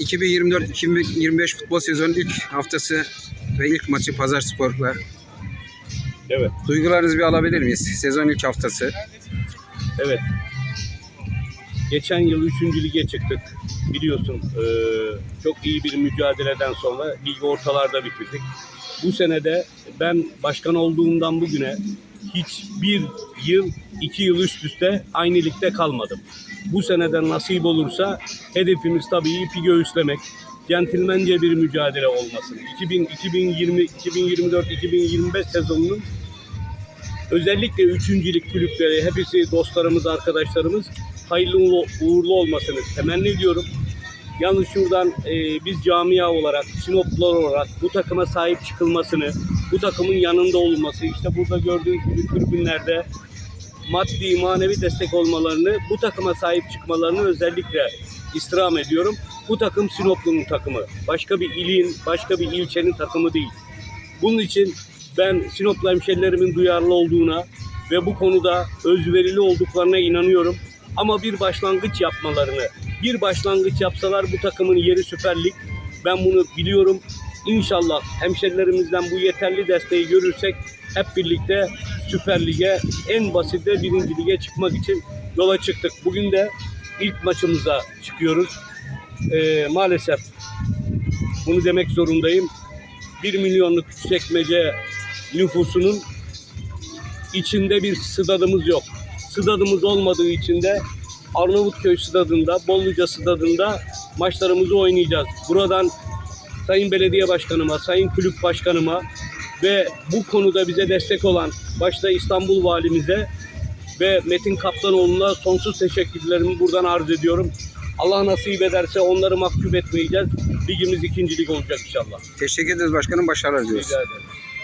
2024-2025 futbol sezonunun ilk haftası ve ilk maçı Pazar Spor'la. Evet, Duygularınızı bir alabilir miyiz? Sezon ilk haftası. evet. Geçen yıl 3. lige çıktık. Biliyorsun eee, çok iyi bir mücadeleden sonra lig ortalarda bitirdik. Bu senede ben başkan olduğumdan bugüne hiçbir yıl, iki yıl üst üste aynı ligde kalmadım. Bu seneden nasip olursa hedefimiz tabii ipi göğüslemek, centilmence bir mücadele olmasını. 2000, 2020, 2024, 2025 sezonunun özellikle üçüncülük kulüpleri, hepsi dostlarımız, arkadaşlarımız hayırlı uğurlu- olmasını temenni ediyorum. Yalnız şuradan e, biz camia olarak, Sinoplular olarak bu takıma sahip çıkılmasını, bu takımın yanında olması, işte burada gördüğünüz gibi tribünlerde maddi, manevi destek olmalarını, bu takıma sahip çıkmalarını özellikle istirham ediyorum. Bu takım Sinoplu'nun takımı. Başka bir ilin, başka bir ilçenin takımı değil. Bunun için ben Sinoplu hemşerilerimin duyarlı olduğuna ve bu konuda özverili olduklarına inanıyorum. Ama bir başlangıç yapmalarını, bir başlangıç yapsalar bu takımın yeri Süper Lig. Ben bunu biliyorum. İnşallah hemşerilerimizden bu yeterli desteği görürsek hep birlikte Süper Lig'e en basit de birinci lige çıkmak için yola çıktık. Bugün de ilk maçımıza çıkıyoruz. Ee, maalesef bunu demek zorundayım. 1 milyonluk Küçükçekmece nüfusunun içinde bir stadımız yok. Stadımız olmadığı için de Arnavutköy stadında, Bolluca stadında maçlarımızı oynayacağız. Buradan Sayın Belediye Başkanıma, Sayın Kulüp Başkanıma ve bu konuda bize destek olan başta İstanbul Valimize ve Metin Kaptanoğlu'na sonsuz teşekkürlerimi buradan arz ediyorum. Allah nasip ederse onları mahcup etmeyeceğiz. Ligimiz ikinci lig olacak inşallah. Teşekkür ederiz başkanım. Başarılar diliyoruz. Rica ederim.